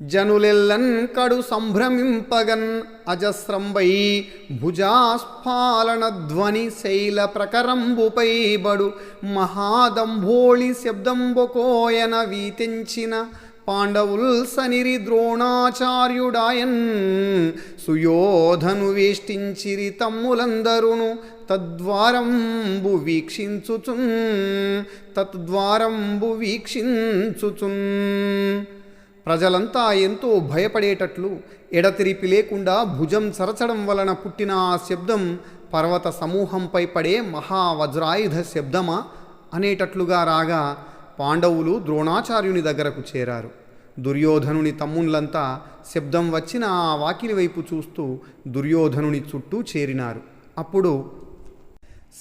జనులెల్లన్ కడు సంభ్రమింపగన్ అజస్రంబై భుజాస్ఫాలన ధ్వని శైల ప్రకరంబుపై బడు మహాదంభోళి శబ్దంబుకోయన వీతించిన పాండవుల్ సనిరి ద్రోణాచార్యుడాయన్ సుయోధను వేష్టించిరి తమ్ములందరును తద్వారంబు వీక్షించుచున్ తద్వారంబు వీక్షించుచున్ ప్రజలంతా ఎంతో భయపడేటట్లు ఎడతెరిపి లేకుండా భుజం సరచడం వలన పుట్టిన ఆ శబ్దం పర్వత సమూహంపై పడే మహావజ్రాయుధ శబ్దమా అనేటట్లుగా రాగా పాండవులు ద్రోణాచార్యుని దగ్గరకు చేరారు. దుర్యోధనుని తమ్ముళ్ళంతా శబ్దం వచ్చిన ఆ వాకిలి వైపు చూస్తూ దుర్యోధనుని చుట్టూ చేరినారు. అప్పుడు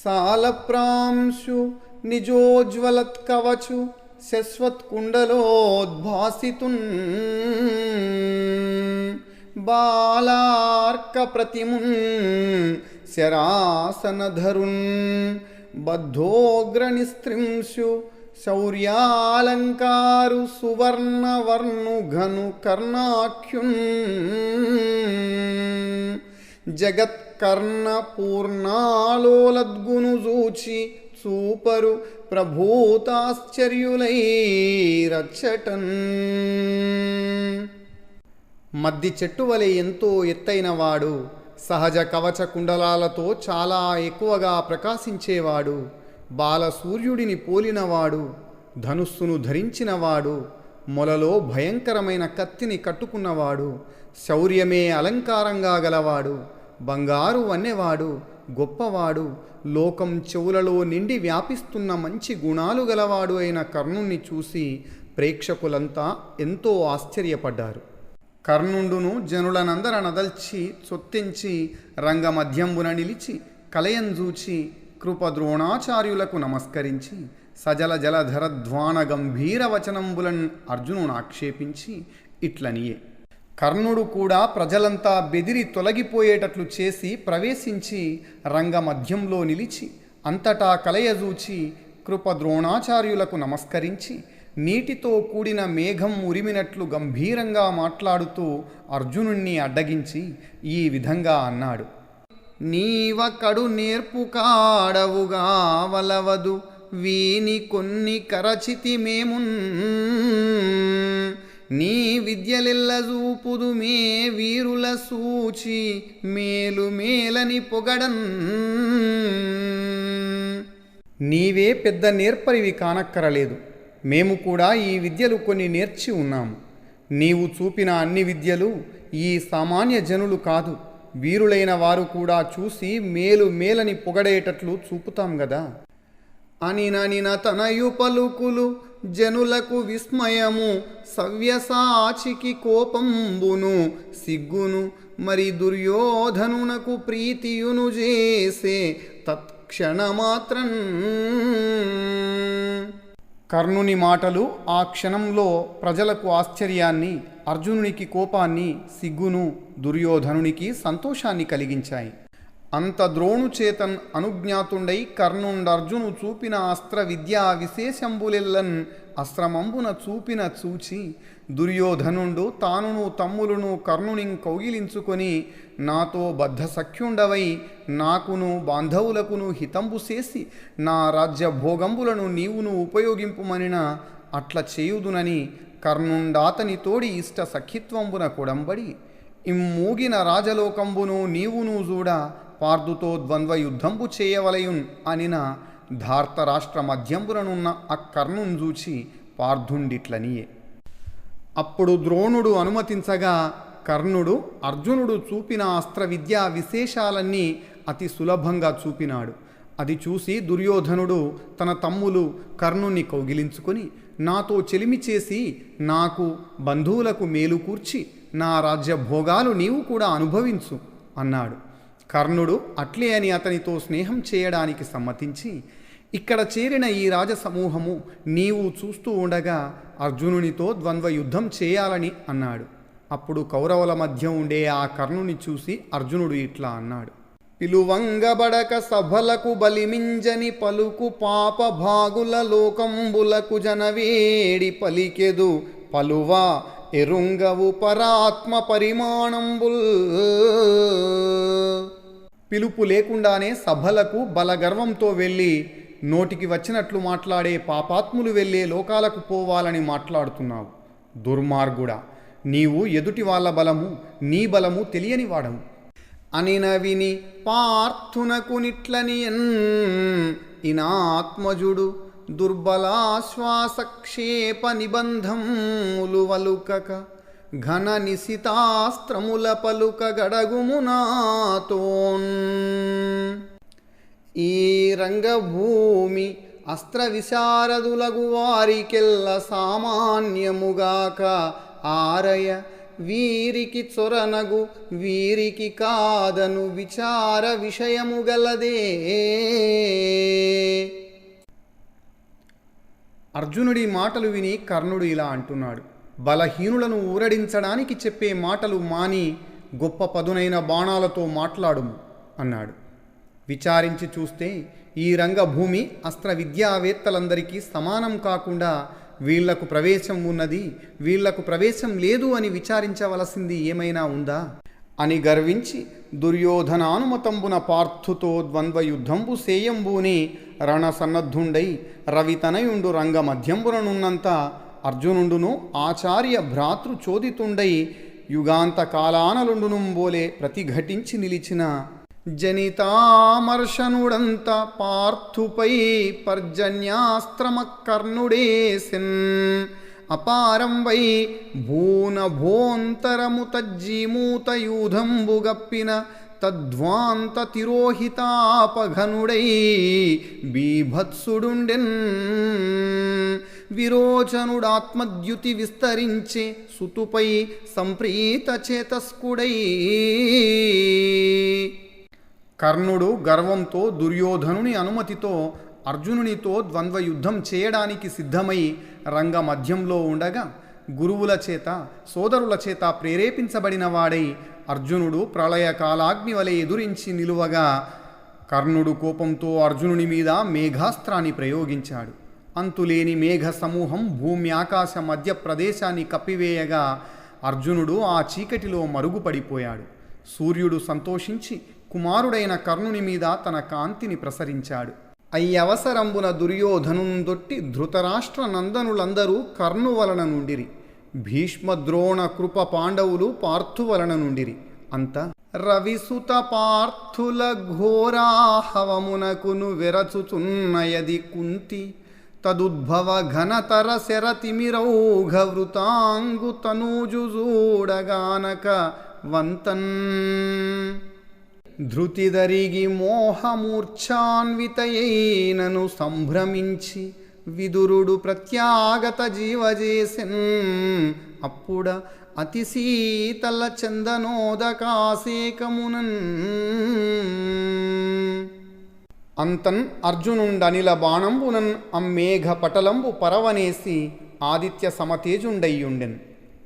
సాలప్రాంశు నిజోజ్వలత్ కవచు శశ్వత్కుండలోద్భాసితున్ బాలార్క ప్రతిమున్ శరాసనధరున్ బద్ధోగ్రనిస్త్రింశు శౌర్యాలంకారు సువర్ణవర్ణుఘను కర్ణాఖ్యున్ జగత్కర్ణ పూర్ణాలోలద్గును జూచి చూపరు ప్రభూతాశ్చర్యులై రచ్చటన్ మద్ది చెట్టు వలె ఎంతో ఎత్తైన వాడు సహజ కవచ కుండలాలతో చాలా ఎక్కువగా ప్రకాశించేవాడు బాలసూర్యుడిని పోలినవాడు ధనుస్సును ధరించినవాడు మొలలో భయంకరమైన కత్తిని కట్టుకున్నవాడు శౌర్యమే అలంకారంగా గలవాడు బంగారు వన్నెవాడు గొప్పవాడు. లోకం చెవులలో నిండి వ్యాపిస్తున్న మంచి గుణాలు గలవాడు అయిన కర్ణుణ్ణి చూసి ప్రేక్షకులంతా ఎంతో ఆశ్చర్యపడ్డారు. కర్ణుండును జనులనందర నదల్చి చొత్తించి రంగమధ్యంబున నిలిచి కలయంజూచి కృపద్రోణాచార్యులకు నమస్కరించి సజల జలధరధ్వాన గంభీర వచనంబులన్ అర్జునుడు ఆక్షేపించి ఇట్లనియే. కర్ణుడు కూడా ప్రజలంతా బెదిరి తొలగిపోయేటట్లు చేసి ప్రవేశించి రంగమధ్యంలో నిలిచి అంతటా కలయజూచి కృప ద్రోణాచార్యులకు నమస్కరించి నీటితో కూడిన మేఘం ఉరిమినట్లు గంభీరంగా మాట్లాడుతూ అర్జునుణ్ణి అడ్డగించి ఈ విధంగా అన్నాడు. నీవకడు నేర్పు కాడవుగా వలవదు వీని కొన్ని కరచితి మేమున్ నీ విద్యలెల్ల చూపుదు మే వీరుల సూచి మేలు మేలని పొగడన్. నీవే పెద్ద నేర్పరివి కానక్కరలేదు. మేము కూడా ఈ విద్యలు కొన్ని నేర్చి ఉన్నాము. నీవు చూపిన అన్ని విద్యలు ఈ సామాన్య జనులు కాదు. వీరులైన వారు కూడా చూసి మేలు మేలని పొగడేటట్లు చూపుతాం గదా. అని నని తనయు పలుకులు జనులకు విస్మయము సవ్యసాచికి కోపంబును సిగ్గును మరి దుర్యోధనునకు ప్రీతియును చేసే తత్క్షణమాత్రం. కర్ణుని మాటలు ఆ క్షణంలో ప్రజలకు ఆశ్చర్యాన్ని అర్జునునికి కోపాన్ని సిగ్గును దుర్యోధనునికి సంతోషాన్ని కలిగించాయి. అంత ద్రోణుచేతన్ అనుజ్ఞాతుండై కర్ణుండర్జును చూపిన అస్త్ర విద్యా విశేషంబులెల్లన్ అస్త్రమంబున చూపిన చూచి దుర్యోధనుండు తానును తమ్ములను కర్ణుని కౌగిలించుకొని నాతో బద్ధ సఖ్యుండవై నాకును బాంధవులకును హితంబు చేసి నా రాజ్య భోగంబులను నీవును ఉపయోగింపుమనిన అట్ల చేయుదునని కర్ణుండాతని తోడి ఇష్ట సఖిత్వంబున కొడంబడి. ఇమ్మూగిన రాజలోకంబును నీవును చూడ పార్దుతో ద్వంద్వ యుద్ధంబు చేయవలయున్ అనిన ధార్తరాష్ట్ర మధ్యంబుననున్న అక్కర్ణును చూచి పార్థుండిట్లనియే. అప్పుడు ద్రోణుడు అనుమతించగా కర్ణుడు అర్జునుడు చూపిన అస్త్ర విద్యా విశేషాలన్నీ అతి సులభంగా చూపినాడు. అది చూసి దుర్యోధనుడు తన తమ్ములు కర్ణుణ్ణి కౌగిలించుకొని నాతో చెలిమి చేసి నాకు బంధువులకు మేలు కూర్చి నా రాజ్య భోగాలు నీవు కూడా అనుభవించు అన్నాడు. కర్ణుడు అట్లే అని అతనితో స్నేహం చేయడానికి సమ్మతించి ఇక్కడ చేరిన ఈ రాజసమూహము నీవు చూస్తూ ఉండగా అర్జునునితో ద్వంద్వ యుద్ధం చేయాలని అన్నాడు. అప్పుడు కౌరవుల మధ్య ఉండే ఆ కర్ణుని చూసి అర్జునుడు ఇట్లా అన్నాడు. పిలువంగబడక సభలకు బలిమింజని పలుకు పాప భాగుల లోకంబులకు జనవేడి పలికెదు పలువా ఎరుంగవు పరాత్మ పరిమాణంబుల్. పిలుపు లేకుండానే సభలకు బలగర్వంతో వెళ్ళి నోటికి వచ్చినట్లు మాట్లాడే పాపాత్ములు వెళ్ళే లోకాలకు పోవాలని మాట్లాడుతున్నావు. దుర్మార్గుడా నీవు ఎదుటి వాళ్ళ బలము నీ బలము తెలియని వాడము అనిన విని పార్థునకు నిట్లనియన్ ఇనాత్మజుడు దుర్బలాశ్వాసక్షేప నిబంధములు వలుకక ఘన నిశితాస్త్రముల పలుక గడగుమునాతోన్ ఈ రంగభూమి అస్త్ర విశారదులగు వారికెల్ల సామాన్యముగాక ఆరయ వీరికి చొరనగు వీరికి కాదను విచార విషయము గలదే అర్జునుడి మాటలు విని కర్ణుడు ఇలా అంటున్నాడు బలహీనులను ఊరడించడానికి చెప్పే మాటలు మాని గొప్ప పదునైన బాణాలతో మాట్లాడుము అన్నాడు. విచారించి చూస్తే ఈ రంగభూమి అస్త్ర విద్యావేత్తలందరికీ సమానం కాకుండా వీళ్ళకు ప్రవేశం ఉన్నది వీళ్ళకు ప్రవేశం లేదు అని విచారించవలసింది ఏమైనా ఉందా? అని గర్వించి దుర్యోధనానుమతంబున పార్థుతో ద్వంద్వ యుద్ధంబు సేయంబూని రణసన్నద్ధుండై రవితనయుండు రంగమధ్యంబుననున్నంత అర్జునుండును ఆచార్య భ్రాతృ చోదితుండై యుగాంత కాలానలుండునుంబోలే ప్రతిఘటించి నిలిచిన జనితామర్షనుడంత పార్థుపై పర్జన్యాస్త్రమ కర్ణుడేసిన్ అపారం వై భూన భోంతరము తజ్జీమూతయూధంబుగప్పిన తద్వాంతతిరోహితాపఘనుడై బీభత్సుడుండెన్ విరోచనుడాత్మద్యుతి విస్తరించే సుతుపై సంప్రీత చేతస్కుడై కర్ణుడు గర్వంతో దుర్యోధనుని అనుమతితో అర్జునునితో ద్వంద్వ యుద్ధం చేయడానికి సిద్ధమై రంగ మధ్యంలో ఉండగా గురువుల చేత సోదరుల చేత ప్రేరేపించబడిన వాడై అర్జునుడు ప్రళయకాలాగ్ని వలె ఎదురించి నిలువగా కర్ణుడు కోపంతో అర్జునుని మీద మేఘాస్త్రాన్ని ప్రయోగించాడు. అంతులేని మేఘ సమూహం భూమి ఆకాశ మధ్య ప్రదేశాన్ని కప్పివేయగా అర్జునుడు ఆ చీకటిలో మరుగుపడిపోయాడు. సూర్యుడు సంతోషించి కుమారుడైన కర్ణుని మీద తన కాంతిని ప్రసరించాడు. అయ్యవసరంబున దుర్యోధనుందొట్టి ధృతరాష్ట్ర నందనులందరూ కర్ణు వలన నుండిరి భీష్మద్రోణ కృప పాండవులు పార్థు వలన నుండిరి. అంత రవిసుత పార్థుల ఘోరాహవమునకును విరచుచున్నయది కుంతి. తదుద్భవ ఘనతర శరతిమిరౌఘవృతాంగు తనూజు చూడగానక వంతన్ ధృతిదరిగి మోహమూర్ఛాన్వితయైనను సంభ్రమించి విదురుడు ప్రత్యాగత జీవజేసెన్. అప్పుడ అతి శీతల చందనోదకాశేకమునన్. అంతన్ అర్జునుండనిల బాణంబునన్ అమ్మేఘ పటలంబు పరవనేసి ఆదిత్య సమతేజుండయ్యుండెన్.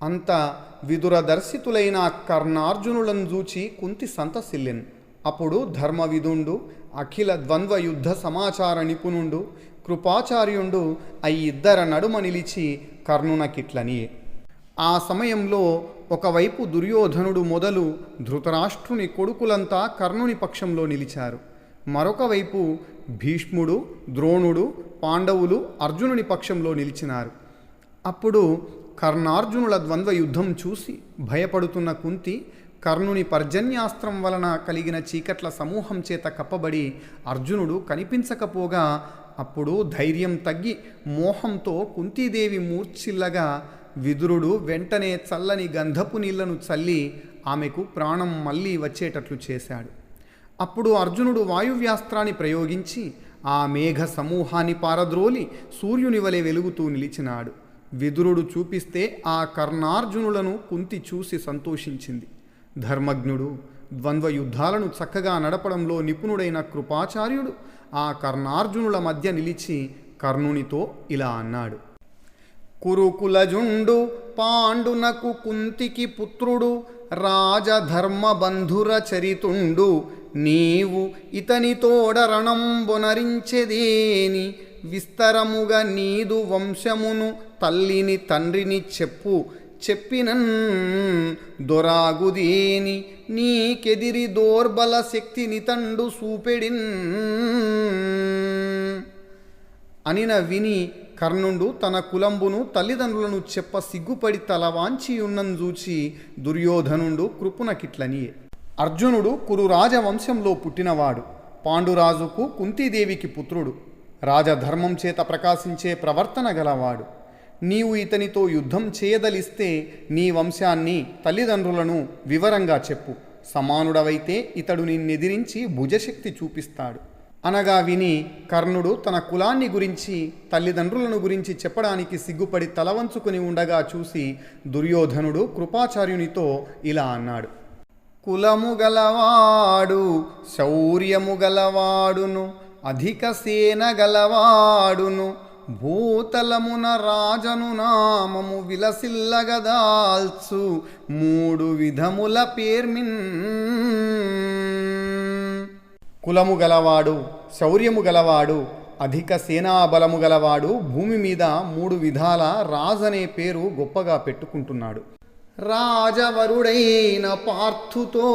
అంత విదురదర్శితులైన కర్ణార్జునులను చూచి కుంతి సంతసిల్లెన్. అప్పుడు ధర్మవిధుండు అఖిల ద్వంద్వ యుద్ధ సమాచార నిపుణుండు కృపాచార్యుండు ఇద్దర నడుమ నిలిచి కర్ణునకిట్లని ఆ సమయంలో ఒకవైపు దుర్యోధనుడు మొదలు ధృతరాష్ట్రుని కొడుకులంతా కర్ణుని పక్షంలో నిలిచారు. మరొక వైపు భీష్ముడు ద్రోణుడు పాండవులు అర్జునుని పక్షంలో నిలిచినారు. అప్పుడు కర్ణార్జునుల ద్వంద్వ యుద్ధం చూసి భయపడుతున్న కుంతి కర్ణుని పర్జన్యాస్త్రం వలన కలిగిన చీకట్ల సమూహం చేత కప్పబడి అర్జునుడు కనిపించకపోగా అప్పుడు ధైర్యం తగ్గి మోహంతో కుంతీదేవి మూర్ఛిల్లగా విదురుడు వెంటనే చల్లని గంధపు నీళ్ళను చల్లి ఆమెకు ప్రాణం మళ్ళీ వచ్చేటట్లు చేశాడు. అప్పుడు అర్జునుడు వాయువ్యాస్త్రాన్ని ప్రయోగించి ఆ మేఘ సమూహాన్ని పారద్రోలి సూర్యుని వలె వెలుగుతూ నిలిచినాడు. విదురుడు చూపిస్తే ఆ కర్ణార్జునులను కుంతి చూసి సంతోషించింది. ధర్మజ్ఞుడు ద్వంద్వ యుద్ధాలను చక్కగా నడపడంలో నిపుణుడైన కృపాచార్యుడు ఆ కర్ణార్జునుల మధ్య నిలిచి కర్ణునితో ఇలా అన్నాడు. కురుకులజుండు పాండునకు కుంతికి పుత్రుడు రాజధర్మబంధుర చరితుండు నీవు ఇతని తోడరణంబొనరించెదేని విస్తరముగా నీదు వంశమును తల్లిని తండ్రిని చెప్పు చెప్పినన్ దొరాగుదీని నీకెదిరి దోర్బల శక్తిని తండు సూపెడిన్. అనిన విని కర్ణుండు తన కులంబును తల్లిదండ్రులను చెప్ప సిగ్గుపడి తలవాంచి ఉన్నంజూచి దుర్యోధనుండు కృపునకిట్లని అర్జునుడు కురు రాజవంశంలో పుట్టినవాడు పాండురాజుకు కుంతీదేవికి పుత్రుడు. రాజధర్మం చేత ప్రకాశించే ప్రవర్తన గలవాడు. నీవు ఇతనితో యుద్ధం చేయదలిస్తే నీ వంశాన్ని తల్లిదండ్రులను వివరంగా చెప్పు. సమానుడవైతే ఇతడు నిన్నెదిరించి భుజశక్తి చూపిస్తాడు. అనగా విని కర్ణుడు తన కులాన్ని గురించి తల్లిదండ్రులను గురించి చెప్పడానికి సిగ్గుపడి తలవంచుకుని ఉండగా చూసి దుర్యోధనుడు కృపాచార్యునితో ఇలా అన్నాడు. కులము గలవాడు శౌర్యము గలవాడును అధిక సేన గలవాడును భూతలమున రాజను నామము విలసిల్లగదాల్చు మూడు విధముల పేర్మిన్. కులము గలవాడు శౌర్యము గలవాడు అధిక సేనాబలము గలవాడు భూమి మీద మూడు విధాల రాజనే పేరు గొప్పగా పెట్టుకుంటున్నాడు. రాజవరుడైన పార్థుతో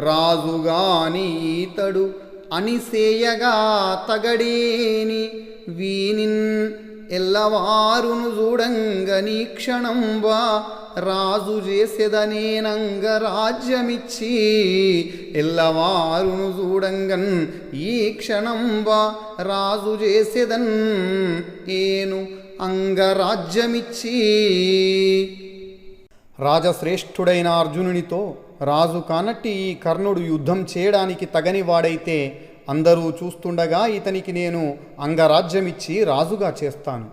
రాజుగాని ఈతడు అనిసేయగా తగడేని వీనిన్ ఎల్లవారును చూడంగ చూడంగని క్షణంబా రాజు చేసేదనేనంగ రాజ్యమిచ్చి ఎల్లవారును చూడంగన్ ఈ క్షణంబా రాజు చేసేదన్ ఏను అంగరాజ్యమిచ్చి రాజశ్రేష్ఠుడైన అర్జునునితో రాజు కానట్టి ఈ కర్ణుడు యుద్ధం చేయడానికి తగని వాడైతే అందరూ చూస్తుండగా ఇతనికి నేను అంగరాజ్యమిచ్చి రాజుగా చేస్తాను.